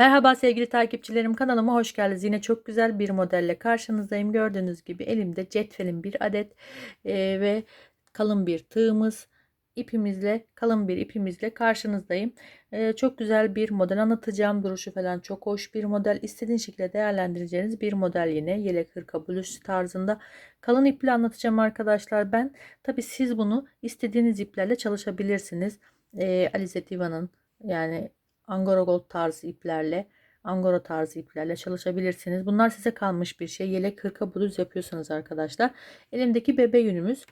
Merhaba sevgili takipçilerim kanalıma hoş geldiniz. Yine çok güzel bir modelle karşınızdayım. Gördüğünüz gibi elimde cetvelin bir adet e, ve kalın bir tığımız ipimizle kalın bir ipimizle karşınızdayım. E, çok güzel bir model anlatacağım. Duruşu falan çok hoş bir model. İstediğin şekilde değerlendireceğiniz bir model yine yelek hırka buluş tarzında. Kalın iple anlatacağım arkadaşlar ben. Tabi siz bunu istediğiniz iplerle çalışabilirsiniz. E, Alize Diva'nın yani Angora Gold tarzı iplerle, Angora tarzı iplerle çalışabilirsiniz. Bunlar size kalmış bir şey. Yelek kırka bluz yapıyorsanız arkadaşlar. Elimdeki bebe yünümüz.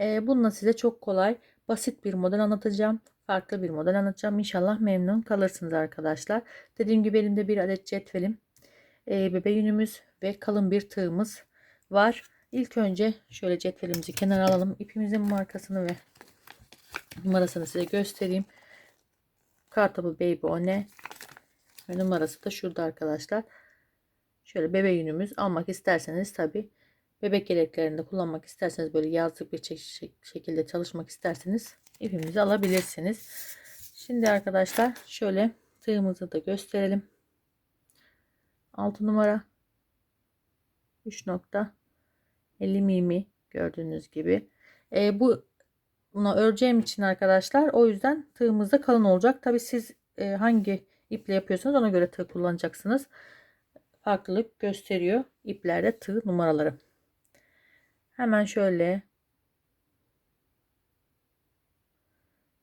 Ee, bununla size çok kolay, basit bir model anlatacağım. Farklı bir model anlatacağım. İnşallah memnun kalırsınız arkadaşlar. Dediğim gibi elimde bir adet cetvelim, e, bebe yünümüz ve kalın bir tığımız var. İlk önce şöyle cetvelimizi kenara alalım. İpimizin markasını ve numarasını size göstereyim. Kartopu Baby One ve numarası da şurada arkadaşlar. Şöyle bebe yünümüz almak isterseniz tabi bebek yeleklerinde kullanmak isterseniz böyle yazlık bir şekilde çalışmak isterseniz ipimizi alabilirsiniz. Şimdi arkadaşlar şöyle tığımızı da gösterelim. 6 numara 3 nokta 50 mimi gördüğünüz gibi. E, bu buna öreceğim için arkadaşlar o yüzden tığımız da kalın olacak. Tabi siz e, hangi iple yapıyorsanız ona göre tığ kullanacaksınız. Farklılık gösteriyor iplerde tığ numaraları. Hemen şöyle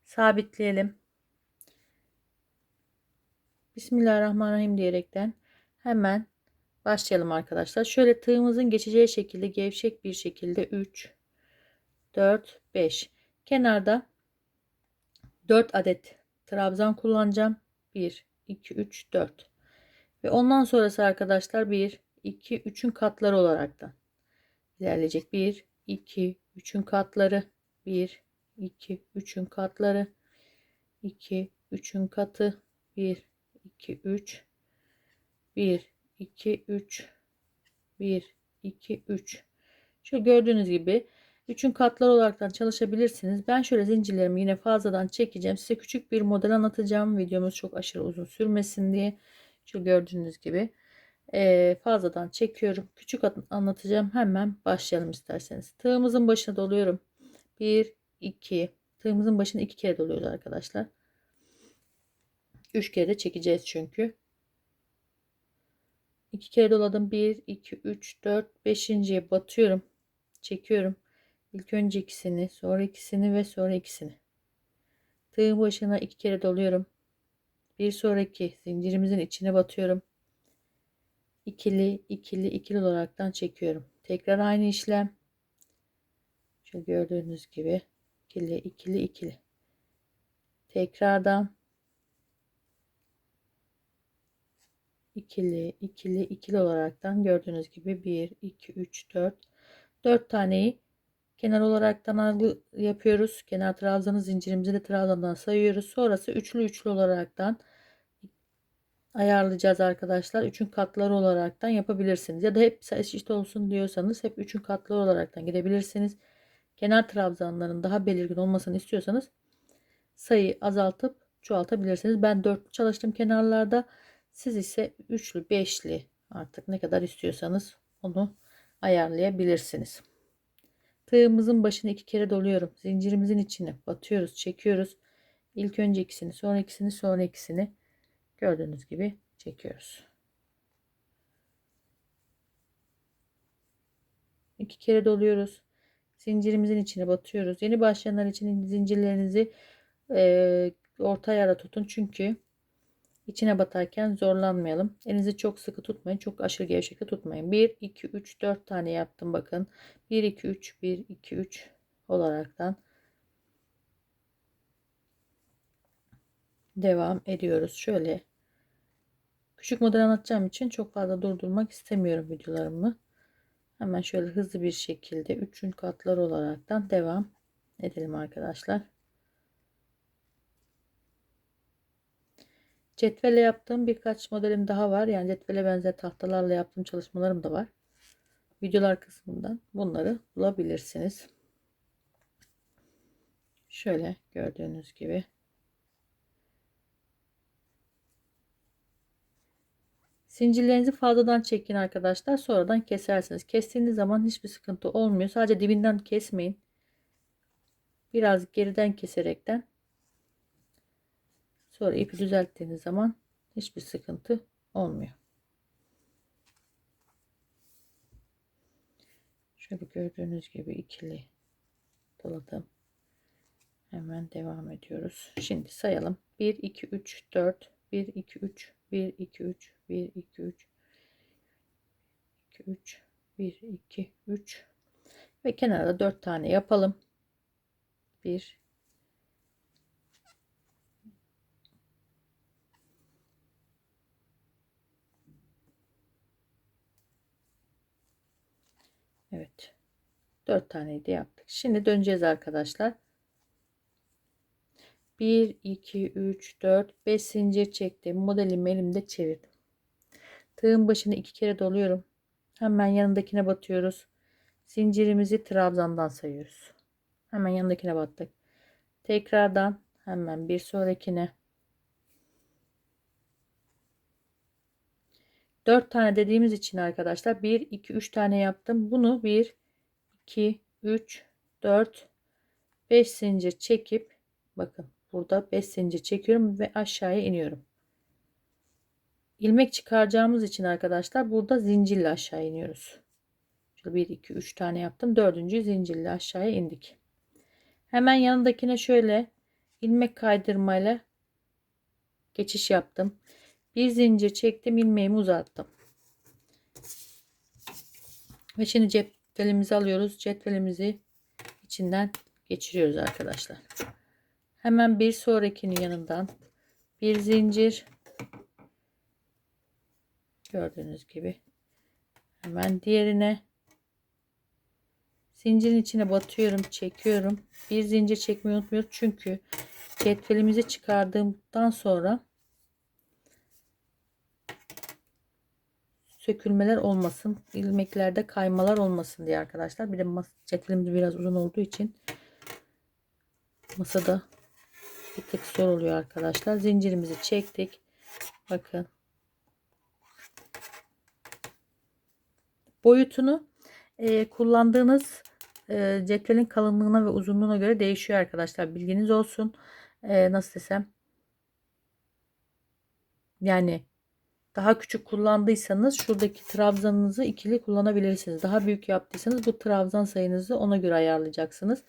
sabitleyelim. Bismillahirrahmanirrahim diyerekten hemen başlayalım arkadaşlar. Şöyle tığımızın geçeceği şekilde gevşek bir şekilde 3 4 5 Kenarda 4 adet trabzan kullanacağım. 1, 2, 3, 4. Ve ondan sonrası arkadaşlar 1, 2, 3'ün katları olaraktan ilerleyecek. 1, 2, 3'ün katları. 1, 2, 3'ün katları. 2, 3'ün katı. 1, 2, 3. 1, 2, 3. 1, 2, 3. Şu gördüğünüz gibi Üçün katlar olaraktan çalışabilirsiniz. Ben şöyle zincirlerimi yine fazladan çekeceğim. Size küçük bir model anlatacağım. Videomuz çok aşırı uzun sürmesin diye. Şu gördüğünüz gibi e, fazladan çekiyorum. Küçük anlatacağım. Hemen başlayalım isterseniz. Tığımızın başına doluyorum. 1, 2. Tığımızın başına 2 kere doluyoruz arkadaşlar. 3 kere de çekeceğiz çünkü. 2 kere doladım. 1, 2, 3, 4, 5.ye batıyorum. Çekiyorum. İlk önce ikisini, sonra ikisini ve sonra ikisini. Tığın başına iki kere doluyorum. Bir sonraki zincirimizin içine batıyorum. İkili, ikili, ikili olaraktan çekiyorum. Tekrar aynı işlem. Şu gördüğünüz gibi ikili, ikili, ikili. Tekrardan ikili, ikili, ikili olaraktan gördüğünüz gibi 1, 2, 3, 4 4 taneyi Kenar olaraktan algı yapıyoruz. Kenar trabzanı zincirimizi de trabzandan sayıyoruz. Sonrası üçlü üçlü olaraktan ayarlayacağız arkadaşlar. Üçün katları olaraktan yapabilirsiniz. Ya da hep eşit olsun diyorsanız hep üçün katları olaraktan gidebilirsiniz. Kenar trabzanların daha belirgin olmasını istiyorsanız sayı azaltıp çoğaltabilirsiniz. Ben 4 çalıştım kenarlarda. Siz ise üçlü, beşli artık ne kadar istiyorsanız onu ayarlayabilirsiniz. Tığımızın başına iki kere doluyorum. Zincirimizin içine batıyoruz, çekiyoruz. İlk önce ikisini, sonra ikisini, sonra ikisini gördüğünüz gibi çekiyoruz. İki kere doluyoruz. Zincirimizin içine batıyoruz. Yeni başlayanlar için zincirlerinizi e, orta ayarda tutun. Çünkü İçine batarken zorlanmayalım. Elinizi çok sıkı tutmayın. Çok aşırı gevşekte tutmayın. 1, 2, 3, 4 tane yaptım bakın. 1, 2, 3, 1, 2, 3 olaraktan devam ediyoruz. Şöyle küçük model anlatacağım için çok fazla durdurmak istemiyorum videolarımı. Hemen şöyle hızlı bir şekilde 3'ün katları olaraktan devam edelim arkadaşlar. Cetvelle yaptığım birkaç modelim daha var. Yani cetvele benzer tahtalarla yaptığım çalışmalarım da var. Videolar kısmından bunları bulabilirsiniz. Şöyle gördüğünüz gibi. Zincirlerinizi fazladan çekin arkadaşlar. Sonradan kesersiniz. Kestiğiniz zaman hiçbir sıkıntı olmuyor. Sadece dibinden kesmeyin. Biraz geriden keserekten sonra ipi düzelttiğiniz zaman hiçbir sıkıntı olmuyor. Şöyle gördüğünüz gibi ikili doladım. Hemen devam ediyoruz. Şimdi sayalım. 1 2 3 4 1 2 3 1 2 3 1 2 3 2 3 1 2 3 ve kenara 4 tane yapalım. 1 Evet. 4 taneyi de yaptık. Şimdi döneceğiz arkadaşlar. 1 2 3 4 5 zincir çektim. Modelimi elimde çevirdim. Tığın başını iki kere doluyorum. Hemen yanındakine batıyoruz. Zincirimizi trabzandan sayıyoruz. Hemen yanındakine battık. Tekrardan hemen bir sonrakine 4 tane dediğimiz için arkadaşlar 1 2 3 tane yaptım. Bunu 1 2 3 4 5 zincir çekip bakın burada 5 zincir çekiyorum ve aşağıya iniyorum. İlmek çıkaracağımız için arkadaşlar burada zincirle aşağı iniyoruz. Şöyle 1 2 3 tane yaptım. Dördüncü zincirle aşağıya indik. Hemen yanındakine şöyle ilmek kaydırmayla geçiş yaptım. Bir zincir çektim, ilmeğimi uzattım. Ve şimdi cetvelimizi alıyoruz. Cetvelimizi içinden geçiriyoruz arkadaşlar. Hemen bir sonrakinin yanından bir zincir gördüğünüz gibi hemen diğerine zincirin içine batıyorum çekiyorum bir zincir çekmeyi unutmuyoruz çünkü cetvelimizi çıkardığımdan sonra sökülmeler olmasın ilmeklerde kaymalar olmasın diye arkadaşlar. Bir de cetvelimiz biraz uzun olduğu için masada bir tık zor oluyor arkadaşlar. Zincirimizi çektik. Bakın. Boyutunu e, kullandığınız e, cetvelin kalınlığına ve uzunluğuna göre değişiyor arkadaşlar. Bilginiz olsun. E, nasıl desem? Yani daha küçük kullandıysanız şuradaki trabzanınızı ikili kullanabilirsiniz daha büyük yaptıysanız bu trabzan sayınızı ona göre ayarlayacaksınız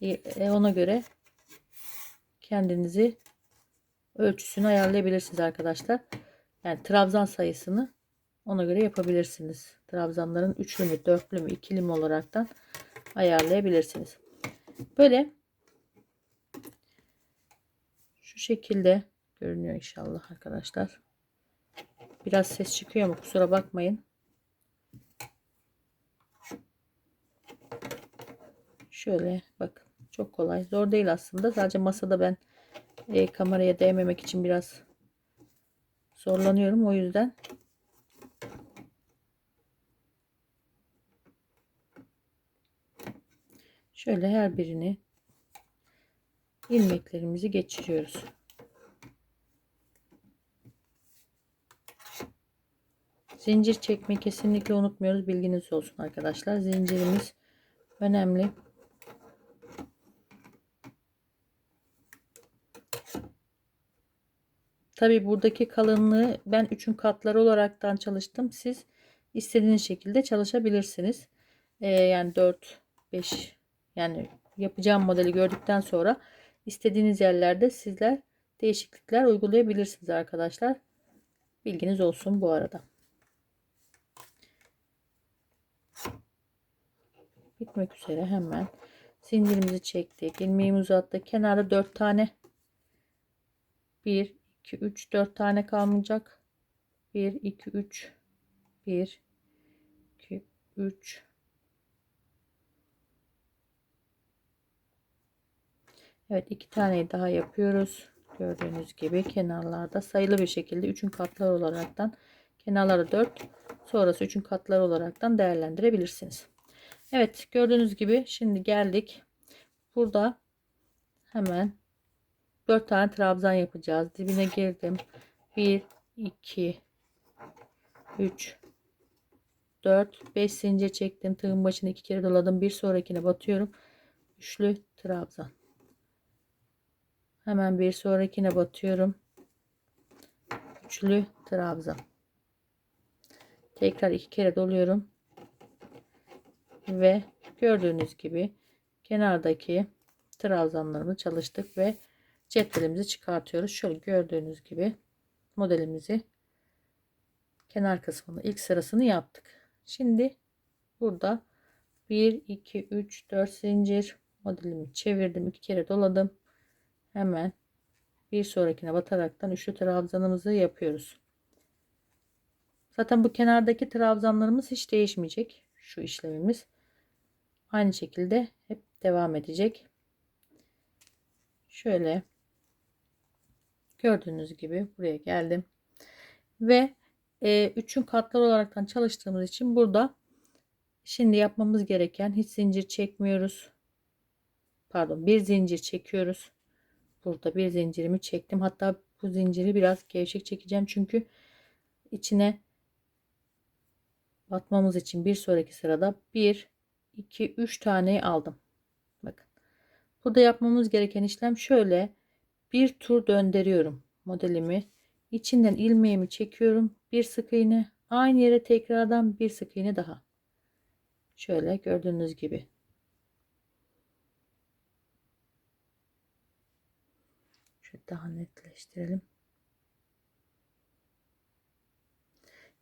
e, e, ona göre kendinizi ölçüsünü ayarlayabilirsiniz arkadaşlar yani trabzan sayısını ona göre yapabilirsiniz. Trabzanların üçlü mü, dörtlü mü, ikili mi olaraktan ayarlayabilirsiniz. Böyle şu şekilde görünüyor inşallah arkadaşlar. Biraz ses çıkıyor ama kusura bakmayın. Şöyle bakın. Çok kolay. Zor değil aslında. Sadece masada ben e, kameraya değmemek için biraz zorlanıyorum. O yüzden Şöyle her birini ilmeklerimizi geçiriyoruz. Zincir çekmeyi kesinlikle unutmuyoruz. Bilginiz olsun arkadaşlar. Zincirimiz önemli. Tabi buradaki kalınlığı ben üçün katları olaraktan çalıştım. Siz istediğiniz şekilde çalışabilirsiniz. Ee, yani 4 5 yani yapacağım modeli gördükten sonra istediğiniz yerlerde sizler değişiklikler uygulayabilirsiniz arkadaşlar. Bilginiz olsun bu arada. Bitmek üzere hemen zincirimizi çektik. ilmeğimi uzattık. Kenarda 4 tane 1 2 3 4 tane kalmayacak. 1 2 3 1 2 3 Evet iki tane daha yapıyoruz. Gördüğünüz gibi kenarlarda sayılı bir şekilde üçün katlar olaraktan kenarları 4 sonrası üçün katlar olaraktan değerlendirebilirsiniz. Evet gördüğünüz gibi şimdi geldik. Burada hemen 4 tane trabzan yapacağız. Dibine girdim. 1 2 3 4 5 zincir çektim. Tığın başına iki kere doladım. Bir sonrakine batıyorum. Üçlü trabzan. Hemen bir sonrakine batıyorum. Üçlü trabzan. Tekrar iki kere doluyorum ve gördüğünüz gibi kenardaki trabzanlarımı çalıştık ve cetvelimizi çıkartıyoruz. Şöyle gördüğünüz gibi modelimizi kenar kısmını ilk sırasını yaptık. Şimdi burada 1 2 3 4 zincir modelimi çevirdim. İki kere doladım. Hemen bir sonrakine bataraktan üçlü trabzanımızı yapıyoruz. Zaten bu kenardaki trabzanlarımız hiç değişmeyecek. Şu işlemimiz aynı şekilde hep devam edecek. Şöyle gördüğünüz gibi buraya geldim. Ve e, üçün katlar olaraktan çalıştığımız için burada şimdi yapmamız gereken hiç zincir çekmiyoruz. Pardon bir zincir çekiyoruz. Burada bir zincirimi çektim. Hatta bu zinciri biraz gevşek çekeceğim çünkü içine batmamız için bir sonraki sırada 1 2 3 tane aldım. Bakın. Burada yapmamız gereken işlem şöyle. Bir tur döndürüyorum modelimi. İçinden ilmeğimi çekiyorum bir sık iğne. Aynı yere tekrardan bir sık iğne daha. Şöyle gördüğünüz gibi. Şöyle daha netleştirelim.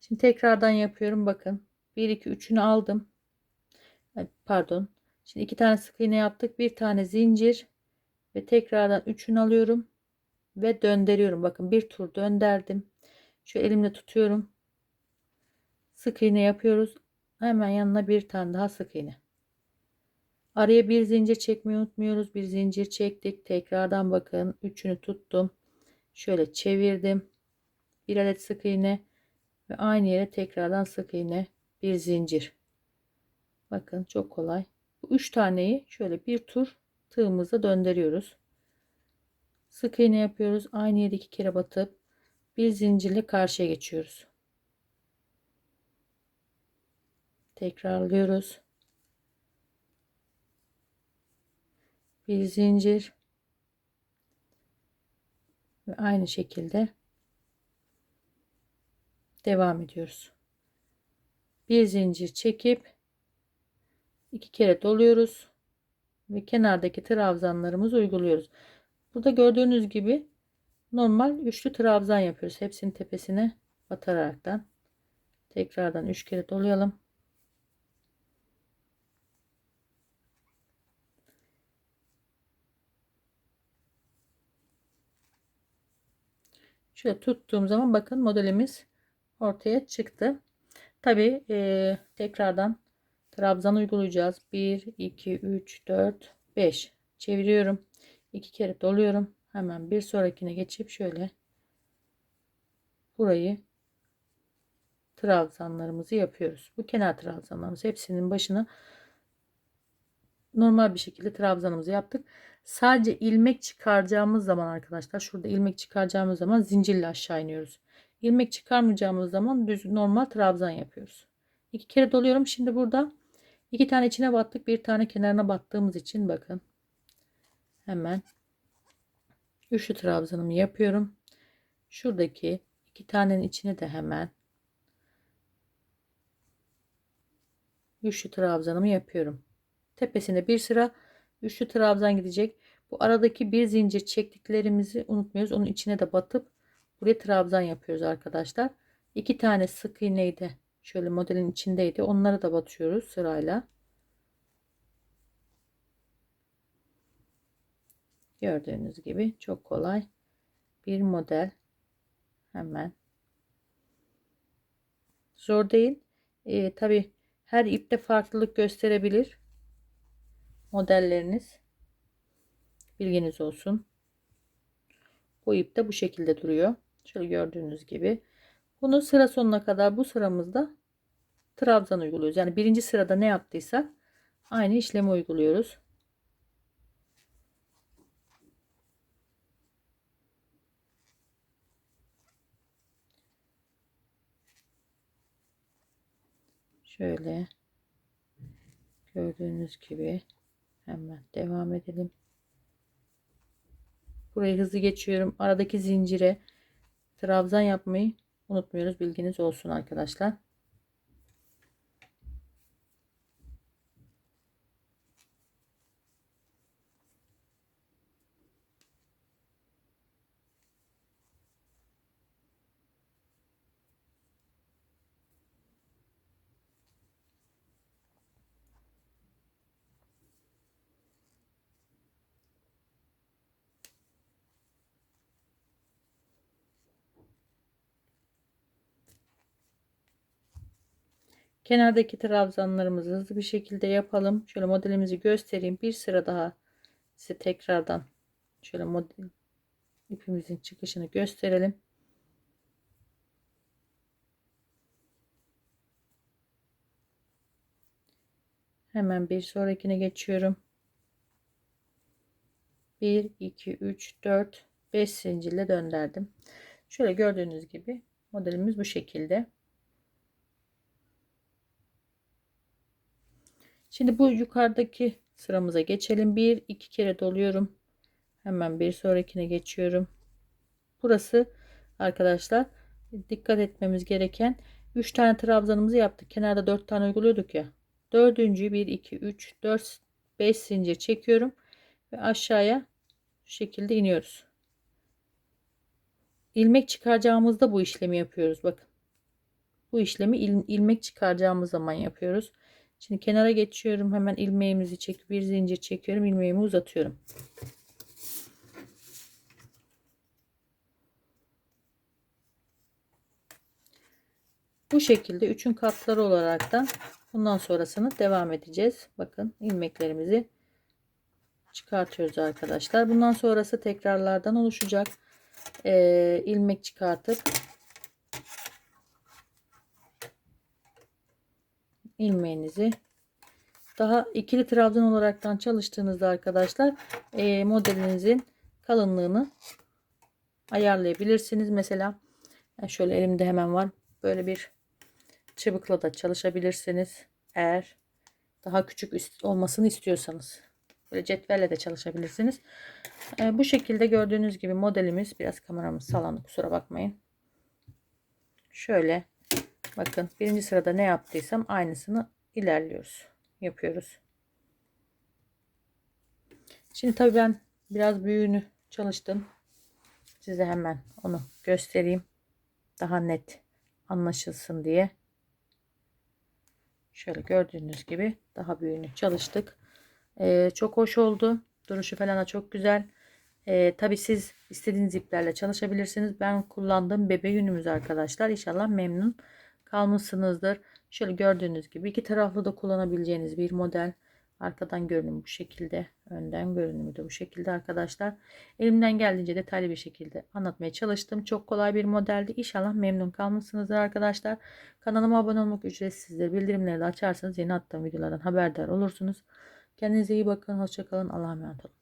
Şimdi tekrardan yapıyorum. Bakın. 1 2 3'ünü aldım pardon. Şimdi iki tane sık iğne yaptık. Bir tane zincir ve tekrardan 3'ünü alıyorum ve döndürüyorum. Bakın bir tur döndürdüm şu elimle tutuyorum. Sık iğne yapıyoruz. Hemen yanına bir tane daha sık iğne. Araya bir zincir çekmeyi unutmuyoruz. Bir zincir çektik. Tekrardan bakın üçünü tuttum. Şöyle çevirdim. Bir adet sık iğne ve aynı yere tekrardan sık iğne bir zincir bakın çok kolay. Bu üç taneyi şöyle bir tur tığımızla döndürüyoruz. Sık iğne yapıyoruz. Aynı yere iki kere batıp bir zincirle karşıya geçiyoruz. Tekrarlıyoruz. Bir zincir. Ve aynı şekilde devam ediyoruz. Bir zincir çekip iki kere doluyoruz ve kenardaki trabzanlarımızı uyguluyoruz. Burada gördüğünüz gibi normal üçlü trabzan yapıyoruz. Hepsinin tepesine bataraktan. Tekrardan üç kere dolayalım. Şöyle tuttuğum zaman bakın modelimiz ortaya çıktı. Tabi e, tekrardan trabzan uygulayacağız. 1, 2, 3, 4, 5 çeviriyorum. 2 kere doluyorum. Hemen bir sonrakine geçip şöyle burayı trabzanlarımızı yapıyoruz. Bu kenar trabzanlarımız hepsinin başına normal bir şekilde trabzanımızı yaptık. Sadece ilmek çıkaracağımız zaman arkadaşlar şurada ilmek çıkaracağımız zaman zincirle aşağı iniyoruz. İlmek çıkarmayacağımız zaman düz normal trabzan yapıyoruz. İki kere doluyorum. Şimdi burada iki tane içine battık. Bir tane kenarına battığımız için bakın. Hemen üçlü trabzanımı yapıyorum. Şuradaki iki tanenin içine de hemen üçlü trabzanımı yapıyorum. Tepesine bir sıra üçlü trabzan gidecek. Bu aradaki bir zincir çektiklerimizi unutmuyoruz. Onun içine de batıp buraya trabzan yapıyoruz arkadaşlar. İki tane sık iğneyi de şöyle modelin içindeydi. Onları da batıyoruz sırayla. Gördüğünüz gibi çok kolay bir model. Hemen zor değil. Ee, Tabi her ipte farklılık gösterebilir modelleriniz. Bilginiz olsun. Bu ip de bu şekilde duruyor. Şöyle gördüğünüz gibi. Bunu sıra sonuna kadar bu sıramızda trabzan uyguluyoruz. Yani birinci sırada ne yaptıysak aynı işlemi uyguluyoruz. Şöyle gördüğünüz gibi hemen devam edelim. Burayı hızlı geçiyorum. Aradaki zincire trabzan yapmayı unutmuyoruz. Bilginiz olsun arkadaşlar. Kenardaki trabzanlarımızı hızlı bir şekilde yapalım. Şöyle modelimizi göstereyim. Bir sıra daha size tekrardan şöyle model ipimizin çıkışını gösterelim. Hemen bir sonrakine geçiyorum. 1 2 3 4 5 zincirle döndürdüm. Şöyle gördüğünüz gibi modelimiz bu şekilde. Şimdi bu yukarıdaki sıramıza geçelim. Bir iki kere doluyorum. Hemen bir sonrakine geçiyorum. Burası arkadaşlar dikkat etmemiz gereken 3 tane trabzanımızı yaptık. Kenarda 4 tane uyguluyorduk ya. Dördüncüyü 1 2 3 4 5 zincir çekiyorum ve aşağıya şu şekilde iniyoruz. İlmek çıkaracağımızda bu işlemi yapıyoruz. Bakın. Bu işlemi il, ilmek çıkaracağımız zaman yapıyoruz. Şimdi kenara geçiyorum. Hemen ilmeğimizi çekip bir zincir çekiyorum. ilmeğimi uzatıyorum. Bu şekilde üçün katları olarak da bundan sonrasını devam edeceğiz. Bakın ilmeklerimizi çıkartıyoruz arkadaşlar. Bundan sonrası tekrarlardan oluşacak. Ee, ilmek çıkartıp ilmeğinizi daha ikili trabzan olaraktan çalıştığınızda arkadaşlar e, modelinizin kalınlığını ayarlayabilirsiniz. Mesela şöyle elimde hemen var. Böyle bir çıbıkla da çalışabilirsiniz. Eğer daha küçük olmasını istiyorsanız. Böyle cetvelle de çalışabilirsiniz. E, bu şekilde gördüğünüz gibi modelimiz biraz kameramız sallandı kusura bakmayın. Şöyle bakın birinci sırada ne yaptıysam aynısını ilerliyoruz. Yapıyoruz. Şimdi tabii ben biraz büyüğünü çalıştım. Size hemen onu göstereyim. Daha net anlaşılsın diye. Şöyle gördüğünüz gibi daha büyüğünü çalıştık. Ee, çok hoş oldu. Duruşu falan da çok güzel. Ee, Tabi siz istediğiniz iplerle çalışabilirsiniz. Ben kullandığım bebe yünümüz arkadaşlar. İnşallah memnun kalmışsınızdır. Şöyle gördüğünüz gibi iki taraflı da kullanabileceğiniz bir model. Arkadan görünümü bu şekilde. Önden görünümü de bu şekilde arkadaşlar. Elimden geldiğince detaylı bir şekilde anlatmaya çalıştım. Çok kolay bir modeldi. İnşallah memnun kalmışsınızdır arkadaşlar. Kanalıma abone olmak ücretsizdir. Bildirimleri de açarsanız yeni attığım videolardan haberdar olursunuz. Kendinize iyi bakın. Hoşçakalın. Allah'a emanet olun.